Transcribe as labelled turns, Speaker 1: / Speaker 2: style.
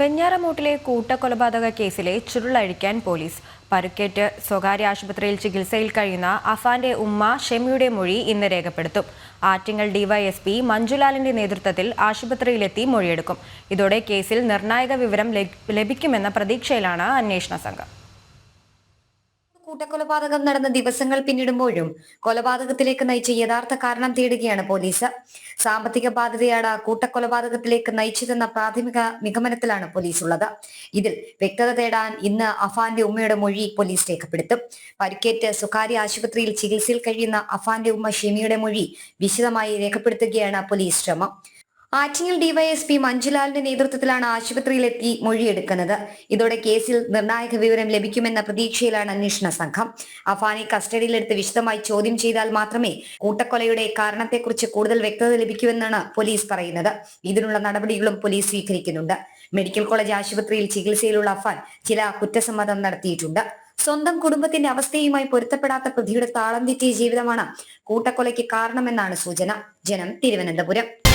Speaker 1: വെഞ്ഞാറമൂട്ടിലെ കൂട്ടക്കൊലപാതക കേസിലെ ചുരുളഴിക്കാൻ പോലീസ്. പരുക്കേറ്റ് സ്വകാര്യ ആശുപത്രിയിൽ ചികിത്സയിൽ കഴിയുന്ന അഫാന്റെ ഉമ്മ ഷെമിയുടെ മൊഴി ഇന്ന് രേഖപ്പെടുത്തും. ആറ്റിങ്ങൽ ഡിവൈഎസ്പി മഞ്ജുലാലിന്റെ നേതൃത്വത്തിൽ ആശുപത്രിയിലെത്തി മൊഴിയെടുക്കും. ഇതോടെ കേസിൽ നിർണായക വിവരം ലഭി- ലഭിക്കുമെന്ന പ്രതീക്ഷയിലാണ് അന്വേഷണ സംഘം.
Speaker 2: കൂട്ടക്കൊലപാതകം നടന്ന ദിവസങ്ങൾ പിന്നിടുമ്പോഴും കൊലപാതകത്തിലേക്ക് നയിച്ച യഥാർത്ഥ കാരണം തേടുകയാണ് പോലീസ്. സാമ്പത്തിക ബാധ്യതയാണ് കൂട്ടക്കൊലപാതകത്തിലേക്ക് നയിച്ചതെന്ന പ്രാഥമിക നിഗമനത്തിലാണ് പോലീസ് ഉള്ളത് ഇതിൽ വ്യക്തത തേടാൻ ഇന്ന് അഫാന്റെ ഉമ്മയുടെ മൊഴി പോലീസ് രേഖപ്പെടുത്തും. പരിക്കേറ്റ് സ്വകാര്യ ആശുപത്രിയിൽ ചികിത്സയിൽ കഴിയുന്ന അഫാന്റെ ഉമ്മ ഷെമിയുടെ മൊഴി വിശദമായി രേഖപ്പെടുത്തുകയാണ് പോലീസ് ശ്രമം. ആറ്റിങ്ങൽ ഡിവൈഎസ്പി മഞ്ജുലാലിന്റെ നേതൃത്വത്തിലാണ് ആശുപത്രിയിലെത്തി മൊഴിയെടുക്കുന്നത്. ഇതോടെ കേസിൽ നിർണായക വിവരം ലഭിക്കുമെന്ന പ്രതീക്ഷയിലാണ് അന്വേഷണ സംഘം. അഫാനെ കസ്റ്റഡിയിലെടുത്ത് വിശദമായി ചോദ്യം ചെയ്താൽ മാത്രമേ കൂട്ടക്കൊലയുടെ കാരണത്തെക്കുറിച്ച് കൂടുതൽ വ്യക്തത ലഭിക്കുമെന്നാണ് പോലീസ് പറയുന്നത്. ഇതിനുള്ള നടപടികളും പോലീസ് സ്വീകരിക്കുന്നുണ്ട്. മെഡിക്കൽ കോളേജ് ആശുപത്രിയിൽ ചികിത്സയിലുള്ള അഫാൻ ചില കുറ്റസമ്മതം നടത്തിയിട്ടുണ്ട്. സ്വന്തം കുടുംബത്തിന്റെ അവസ്ഥയുമായി പൊരുത്തപ്പെടാത്ത പ്രതിയുടെ താളം തെറ്റിയ ജീവിതമാണ് കൂട്ടക്കൊലയ്ക്ക് കാരണമെന്നാണ് സൂചന. ജനം തിരുവനന്തപുരം.